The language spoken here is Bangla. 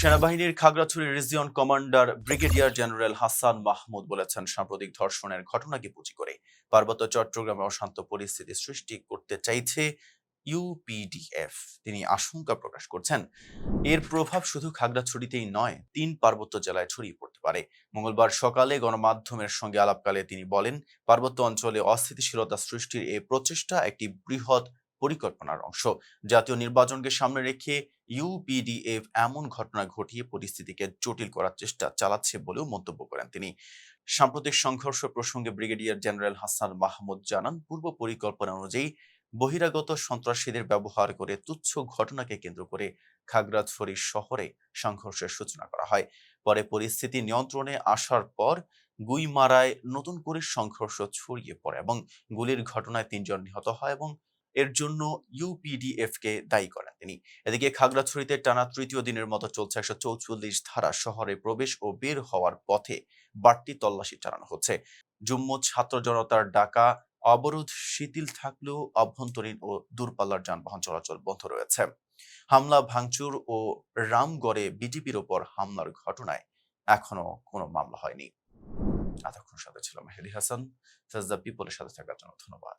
সেনাবাহিনীর Khagrachari region commander brigadier general Hasan Mahmud বলেছেন, সাম্প্রতিক ধর্ষণের ঘটনাকে পুঁজি করে পার্বত্য চট্টগ্রামে অশান্ত পরিস্থিতি সৃষ্টি করতে চাইছে ইউপিডিএফ তিনি আশঙ্কা প্রকাশ করছেন, এর প্রভাব শুধু খাগড়াছড়িতেই নয়, তিন পার্বত্য জেলায় ছড়িয়ে পড়তে পারে। মঙ্গলবার সকালে গণমাধ্যমের সঙ্গে আলাপকালে তিনি বলেন, পার্বত্য অঞ্চলে অস্থিতিশীলতা সৃষ্টির এই প্রচেষ্টা একটি বৃহৎ পরিকল্পনার অংশ। জাতীয় নির্বাচনকে সামনে রেখে ইউপিডিএফ এমন ঘটনা ঘটিয়ে পরিস্থিতিকে জটিল করার চেষ্টা চালাচ্ছে বলেও মন্তব্য করেন তিনি। সাম্প্রতিক সংঘর্ষ প্রসঙ্গে ব্রিগেডিয়ার জেনারেল হাসান মাহমুদ জানান, পূর্ব পরিকল্পনা অনুযায়ী বহিরাগত সন্ত্রাসীদের ব্যবহার করে তুচ্ছ ঘটনাকে কেন্দ্র করে খাগড়াছড়ি শহরে সংঘর্ষের সূচনা করা হয়। পরে পরিস্থিতি নিয়ন্ত্রণে আসার পর গুইমারায় নতুন করে সংঘর্ষ ছড়িয়ে পড়ে এবং গুলির ঘটনায় তিনজন নিহত হয় এবং এর জন্য ইউপিডিএফ কে দায়ী করেন তিনি। এদিকে খাগড়াছড়িতে টানা তৃতীয় দিনের মতো চলছে একশো চৌচল্লিশ ধারা শহরে প্রবেশ ও বের হওয়ার পথে বাড়তি তল্লাশি চালানো হচ্ছে। জুম্মু ছাত্র জনতার ডাকা, অবরোধ শিথিল থাকলেও অভ্যন্তরীণ ও দূরপাল্লার যানবাহন চলাচল বন্ধ রয়েছে। হামলা, ভাঙচুর ও রামগড়ে বিজেপির ওপর হামলার ঘটনায় এখনও কোনো মামলা হয়নি। এতক্ষণ সাথে ছিল মেহেদি হাসান। দ্য পিপলের সাথে থাকার জন্য ধন্যবাদ।